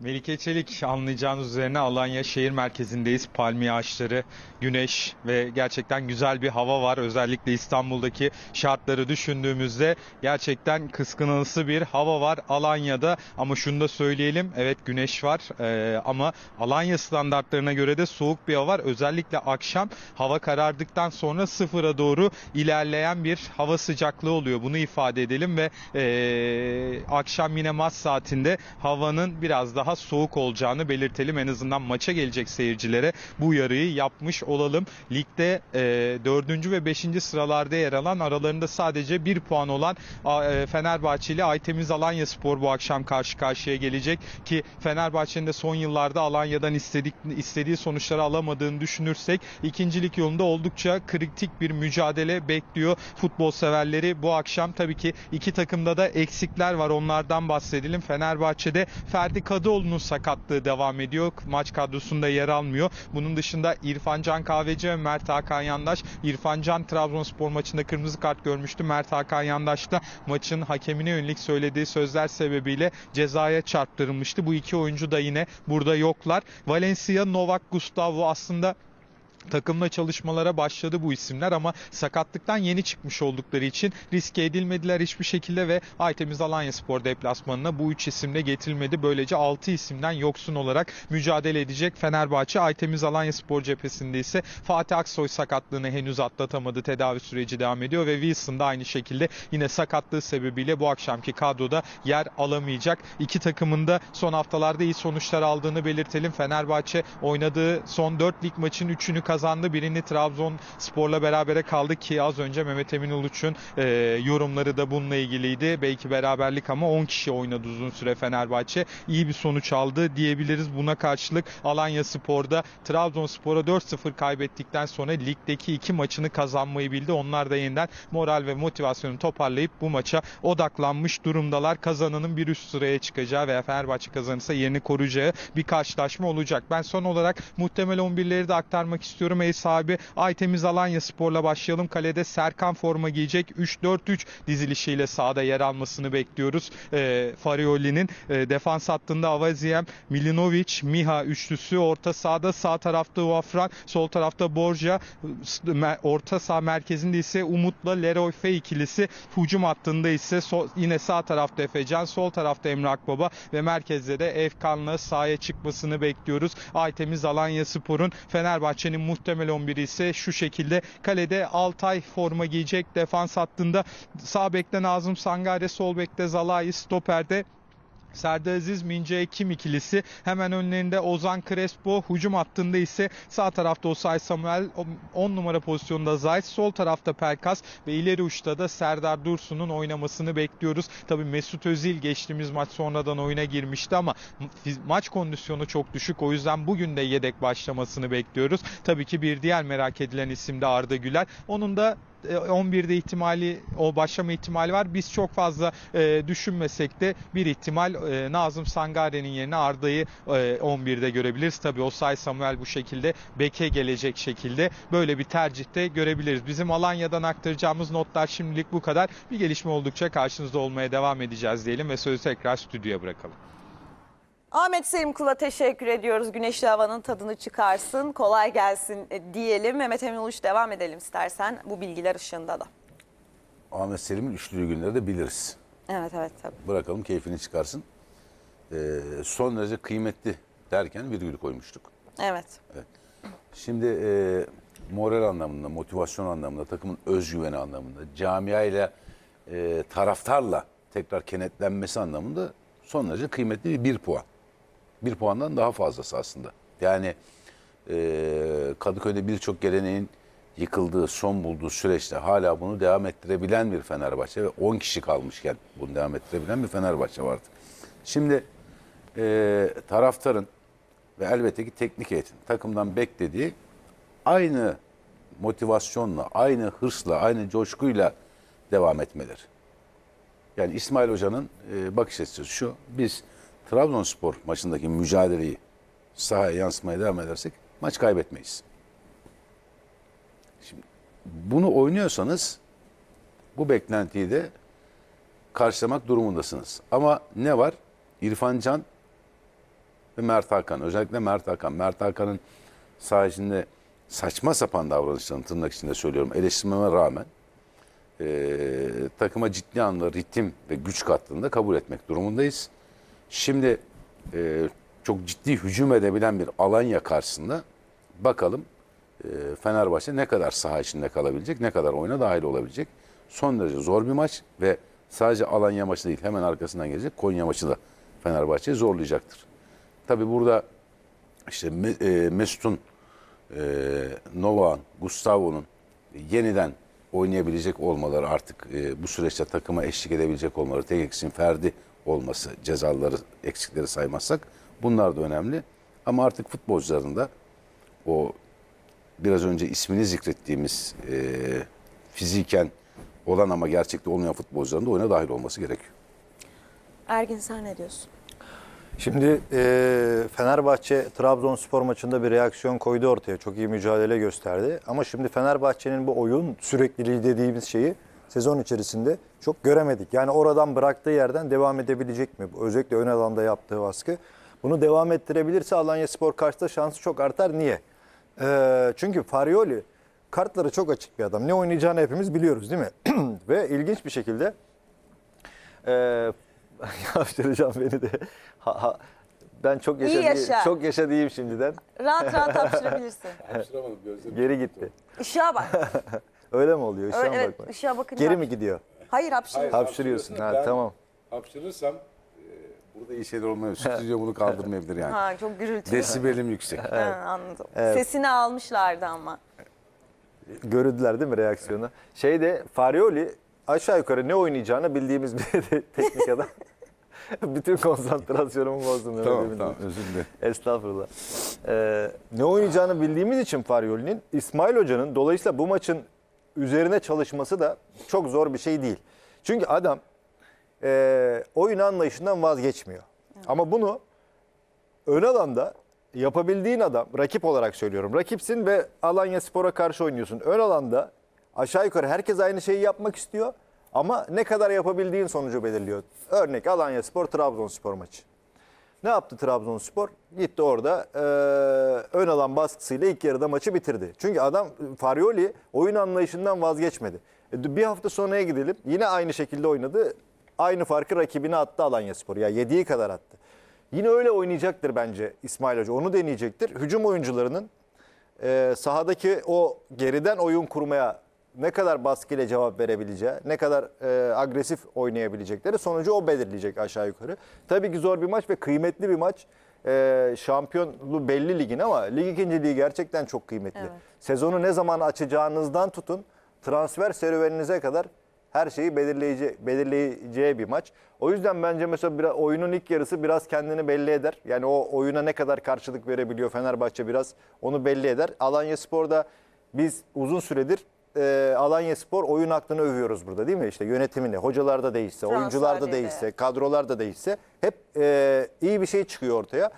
Melike Çelik anlayacağınız üzerine Alanya şehir merkezindeyiz. Palmiye ağaçları, güneş ve gerçekten güzel bir hava var. Özellikle İstanbul'daki şartları düşündüğümüzde gerçekten kıskınılısı bir hava var Alanya'da. Ama şunu da söyleyelim. Evet güneş var Ee, ama Alanya standartlarına göre de soğuk bir hava var. Özellikle akşam hava karardıktan sonra sıfıra doğru ilerleyen bir hava sıcaklığı oluyor. Bunu ifade edelim ve ee, akşam yine maç saatinde havanın biraz daha soğuk olacağını belirtelim. En azından maça gelecek seyircilere bu uyarıyı yapmış olalım. Ligde e, 4. ve 5. sıralarda yer alan aralarında sadece 1 puan olan e, Fenerbahçe ile Aytemiz Alanya Spor bu akşam karşı karşıya gelecek ki Fenerbahçe'nin de son yıllarda Alanya'dan istedik, istediği sonuçları alamadığını düşünürsek ikincilik yolunda oldukça kritik bir mücadele bekliyor futbol severleri. Bu akşam tabii ki iki takımda da eksikler var onlardan bahsedelim. Fenerbahçe'de Ferdi Kadıoğlu'nun sakatlığı devam ediyor. Maç kadrosunda yer almıyor. Bunun dışında İrfan Can Kahveci ve Mert Hakan Yandaş. İrfan Trabzonspor maçında kırmızı kart görmüştü. Mert Hakan Yandaş da maçın hakemine yönelik söylediği sözler sebebiyle cezaya çarptırılmıştı. Bu iki oyuncu da yine burada yoklar. Valencia, Novak Gustavo aslında takımla çalışmalara başladı bu isimler ama sakatlıktan yeni çıkmış oldukları için riske edilmediler hiçbir şekilde ve Aytemiz Alanya Spor deplasmanına bu üç isimle getirilmedi. Böylece 6 isimden yoksun olarak mücadele edecek Fenerbahçe. Aytemiz Alanya Spor cephesinde ise Fatih Aksoy sakatlığını henüz atlatamadı. Tedavi süreci devam ediyor ve Wilson da aynı şekilde yine sakatlığı sebebiyle bu akşamki kadroda yer alamayacak. İki takımın da son haftalarda iyi sonuçlar aldığını belirtelim. Fenerbahçe oynadığı son 4 lig maçın 3'ünü kazandı. Birini Trabzonspor'la berabere kaldı ki az önce Mehmet Emin Uluç'un e, yorumları da bununla ilgiliydi. Belki beraberlik ama 10 kişi oynadı uzun süre Fenerbahçe. İyi bir sonuç aldı diyebiliriz. Buna karşılık Alanya Spor'da Trabzonspor'a 4-0 kaybettikten sonra ligdeki iki maçını kazanmayı bildi. Onlar da yeniden moral ve motivasyonu toparlayıp bu maça odaklanmış durumdalar. Kazananın bir üst sıraya çıkacağı veya Fenerbahçe kazanırsa yerini koruyacağı bir karşılaşma olacak. Ben son olarak muhtemel 11'leri de aktarmak istiyorum. Ev sahibi Aytemiz Alanya Spor'la başlayalım. Kalede Serkan forma giyecek. 3-4-3 dizilişiyle sahada yer almasını bekliyoruz. E, Farioli'nin e, defans hattında Avaziem, Milinovic, Miha üçlüsü. Orta sahada sağ tarafta Uafran, sol tarafta Borja. me- Orta saha merkezinde ise Umut'la Leroy Fe ikilisi. Hücum hattında ise so- yine sağ tarafta Efecan, sol tarafta Emre Akbaba ve merkezde de Efkan'la sahaya çıkmasını bekliyoruz. Aytemiz Alanya Spor'un Fenerbahçe'nin muhtemel 11'i ise şu şekilde. Kalede Altay forma giyecek. Defans hattında sağ bekte Nazım Sangare, sol bekte Zalai, stoperde Serdar Aziz Mince Ekim ikilisi hemen önlerinde Ozan Crespo hücum hattında ise sağ tarafta Osay Samuel 10 numara pozisyonda Zayt sol tarafta Pelkas ve ileri uçta da Serdar Dursun'un oynamasını bekliyoruz. Tabi Mesut Özil geçtiğimiz maç sonradan oyuna girmişti ama maç kondisyonu çok düşük o yüzden bugün de yedek başlamasını bekliyoruz. Tabii ki bir diğer merak edilen isim de Arda Güler. Onun da 11'de ihtimali o başlama ihtimali var. Biz çok fazla e, düşünmesek de bir ihtimal e, Nazım Sangare'nin yerine Arda'yı e, 11'de görebiliriz. Tabii Osay Samuel bu şekilde beke gelecek şekilde böyle bir tercihte görebiliriz. Bizim Alanya'dan aktaracağımız notlar şimdilik bu kadar. Bir gelişme oldukça karşınızda olmaya devam edeceğiz diyelim ve sözü tekrar stüdyoya bırakalım. Ahmet Selim Kul'a teşekkür ediyoruz. Güneşli havanın tadını çıkarsın. Kolay gelsin e, diyelim. Mehmet Emin Uluç devam edelim istersen bu bilgiler ışığında da. Ahmet Selim'in üçlü günleri de biliriz. Evet evet tabii. Bırakalım keyfini çıkarsın. Ee, son derece kıymetli derken virgül koymuştuk. Evet. Şimdi e, moral anlamında, motivasyon anlamında, takımın özgüveni anlamında, camia ile e, taraftarla tekrar kenetlenmesi anlamında son derece kıymetli bir, bir puan. Bir puandan daha fazlası aslında. Yani e, Kadıköy'de birçok geleneğin yıkıldığı, son bulduğu süreçte hala bunu devam ettirebilen bir Fenerbahçe ve 10 kişi kalmışken bunu devam ettirebilen bir Fenerbahçe vardı. Şimdi e, taraftarın ve elbette ki teknik heyetin takımdan beklediği aynı motivasyonla, aynı hırsla, aynı coşkuyla devam etmeleri. Yani İsmail Hoca'nın e, bakış açısı şu. Biz Trabzonspor maçındaki mücadeleyi sahaya yansıtmaya devam edersek maç kaybetmeyiz. Şimdi bunu oynuyorsanız bu beklentiyi de karşılamak durumundasınız. Ama ne var? İrfan Can ve Mert Hakan. Özellikle Mert Hakan. Mert Hakan'ın saha içinde saçma sapan davranışlarını tırnak içinde söylüyorum eleştirmeme rağmen e, takıma ciddi anlamda ritim ve güç kattığını da kabul etmek durumundayız. Şimdi e, çok ciddi hücum edebilen bir Alanya karşısında bakalım e, Fenerbahçe ne kadar saha içinde kalabilecek, ne kadar oyuna dahil olabilecek. Son derece zor bir maç ve sadece Alanya maçı değil hemen arkasından gelecek Konya maçı da Fenerbahçe'yi zorlayacaktır. Tabi burada işte e, Mesut'un, e, Novak'ın, Gustavo'nun yeniden oynayabilecek olmaları artık e, bu süreçte takıma eşlik edebilecek olmaları, tek eksin Ferdi olması, cezaları, eksikleri saymazsak bunlar da önemli. Ama artık futbolcuların da o biraz önce ismini zikrettiğimiz e, fiziken olan ama gerçekte olmayan futbolcuların da oyuna dahil olması gerekiyor. Ergin sen ne diyorsun? Şimdi e, Fenerbahçe Trabzonspor maçında bir reaksiyon koydu ortaya. Çok iyi mücadele gösterdi. Ama şimdi Fenerbahçe'nin bu oyun sürekliliği dediğimiz şeyi sezon içerisinde çok göremedik. Yani oradan bıraktığı yerden devam edebilecek mi? Özellikle ön alanda yaptığı baskı. Bunu devam ettirebilirse Alanya Spor karşısında şansı çok artar. Niye? E, çünkü Farioli kartları çok açık bir adam. Ne oynayacağını hepimiz biliyoruz değil mi? Ve ilginç bir şekilde ee, yaptıracağım beni de. Ha, ha, ben çok yaşa, İyi yaşa. çok yaşa diyeyim şimdiden. Rahat rahat hapşırabilirsin. Geri gitti. Işığa bak. Öyle mi oluyor? Işığa Öyle, mı evet bakmak? ışığa bakınca. Geri mi gidiyor? Hayır hapşırıyor. Hapşırıyorsun. Ha, Ben tamam. Hapşırırsam e, burada iyi şeyler olmuyor. Stüdyo bunu kaldırmayabilir yani. Ha çok gürültülü. Desibelim yüksek. Ha, anladım. Sesini almışlardı ama. Görüldüler değil mi reaksiyonu? Şeyde Farioli aşağı yukarı ne oynayacağını bildiğimiz bir teknik adam. Bütün konsantrasyonumu bozdum. öyle tamam demin. tamam özür dilerim. Estağfurullah. Ee, ne oynayacağını bildiğimiz için Faryoli'nin İsmail Hoca'nın dolayısıyla bu maçın üzerine çalışması da çok zor bir şey değil. Çünkü adam e, oyun anlayışından vazgeçmiyor. Ama bunu ön alanda yapabildiğin adam, rakip olarak söylüyorum. Rakipsin ve Alanya Spor'a karşı oynuyorsun. Ön alanda aşağı yukarı herkes aynı şeyi yapmak istiyor. Ama ne kadar yapabildiğin sonucu belirliyor. Örnek Alanya Spor, Trabzonspor maçı. Ne yaptı Trabzonspor? Gitti orada eee, ön alan baskısıyla ilk yarıda maçı bitirdi. Çünkü adam Farioli oyun anlayışından vazgeçmedi. E, bir hafta sonraya gidelim. Yine aynı şekilde oynadı. Aynı farkı rakibine attı Alanya Spor. Ya yediği kadar attı. Yine öyle oynayacaktır bence İsmail Hoca. Onu deneyecektir. Hücum oyuncularının e, sahadaki o geriden oyun kurmaya ne kadar baskıyla cevap verebileceği, ne kadar e, agresif oynayabilecekleri sonucu o belirleyecek aşağı yukarı. Tabii ki zor bir maç ve kıymetli bir maç. E, şampiyonluğu belli ligin ama lig ikinciliği gerçekten çok kıymetli. Evet. Sezonu ne zaman açacağınızdan tutun transfer serüveninize kadar her şeyi belirleyici, belirleyeceği bir maç. O yüzden bence mesela biraz, oyunun ilk yarısı biraz kendini belli eder. Yani o oyuna ne kadar karşılık verebiliyor Fenerbahçe biraz onu belli eder. Alanya Spor'da biz uzun süredir e, Alanya Spor oyun aklını övüyoruz burada değil mi? İşte yönetimini, hocalar da değişse, oyuncular da değişse, kadrolar da değişse hep e, iyi bir şey çıkıyor ortaya.